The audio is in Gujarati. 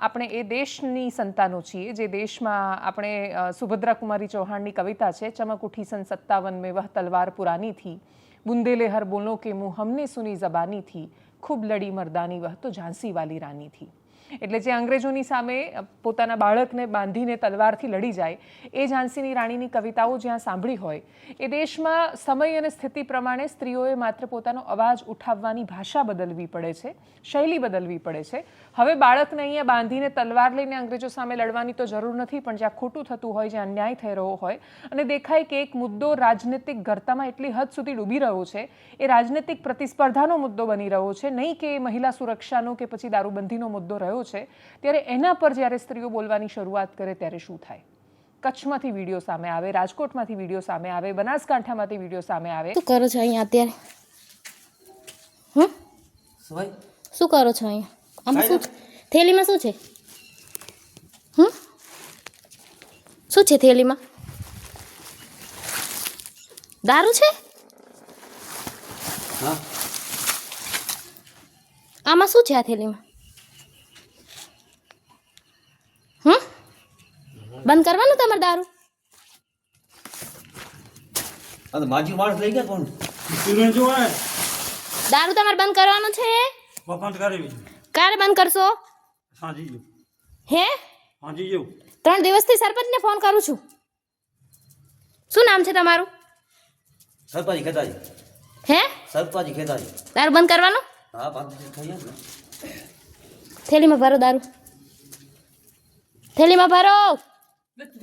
આપણે એ દેશની સંતાનો છીએ, જે દેશમાં આપણે સુભદ્રા કુમારી ચૌહાણની કવિતા છે ચમક ઉઠી સન સત્તાવન મેં વહ તલવાર પુરાની થી, બુંદેલે હર બોલો કે મું હમને સુની જબાની થી, ખૂબ લડી મર્દાની વહ તો ઝાંસી વાલી રાની થી. એટલે જે અંગ્રેજોની સામે પોતાના બાળકને બાંધીને તલવારથી લડી જાય, એ ઝાંસીની રાણીની કવિતાઓ જ્યાં સાંભળી હોય, એ દેશમાં સમય અને સ્થિતિ પ્રમાણે સ્ત્રીઓએ માત્ર પોતાનો અવાજ ઉઠાવવાની ભાષા બદલવી પડે છે, શૈલી બદલવી પડે છે. હવે બાળકને અહીંયા બાંધીને તલવાર લઈને અંગ્રેજો સામે લડવાની તો જરૂર નથી, પણ જ્યાં ખોટું થતું હોય, જ્યાં અન્યાય થઈ રહ્યો હોય, અને દેખાય કે એક મુદ્દો રાજનીતિક ઘરતામાં એટલી હદ સુધી ડૂબી રહ્યો છે, એ રાજનીતિક પ્રતિસ્પર્ધાનો મુદ્દો બની રહ્યો છે. નહીં કે મહિલા સુરક્ષાનો કે પછી દારૂબંધીનો મુદ્દો રહ્યો છે ત્યારે એના પર જ્યારે સ્ત્રીઓ બોલવાની શરૂઆત કરે ત્યારે શું થાય? કચ્છમાંથી વીડિયો સામે આવે રાજકોટમાંથી વીડિયો સામે આવે બનાસકાંઠામાંથી વીડિયો સામે આવે. શું કરો છો અહીંયા અત્યારે? શું કરો છો અહીંયા? આમાં શું? થેલીમાં શું છે? હમ? શું છે થેલીમાં? દારૂ છે? આમાં શું છે આ થેલીમાં? બંધ કરવાનું તમારે દારૂ? અને માજી માણસ લઈ ગયા કોણ? તું જો દારૂ તમારે બંધ કરવાનું છે? બંધ કરી કારે બંધ કરશો? સાંજી જો હે? સાંજી જો ત્રણ દિવસથી સરપંચને ફોન કરું છું. શું નામ છે તમારું? સરપંચ ખેતાજી. હે? સરપંચ ખેતાજી. દારૂ બંધ કરવાનું? હા બંધ થઈ ગયા થેલીમાં ભરો દારૂ. થેલીમાં ભરો.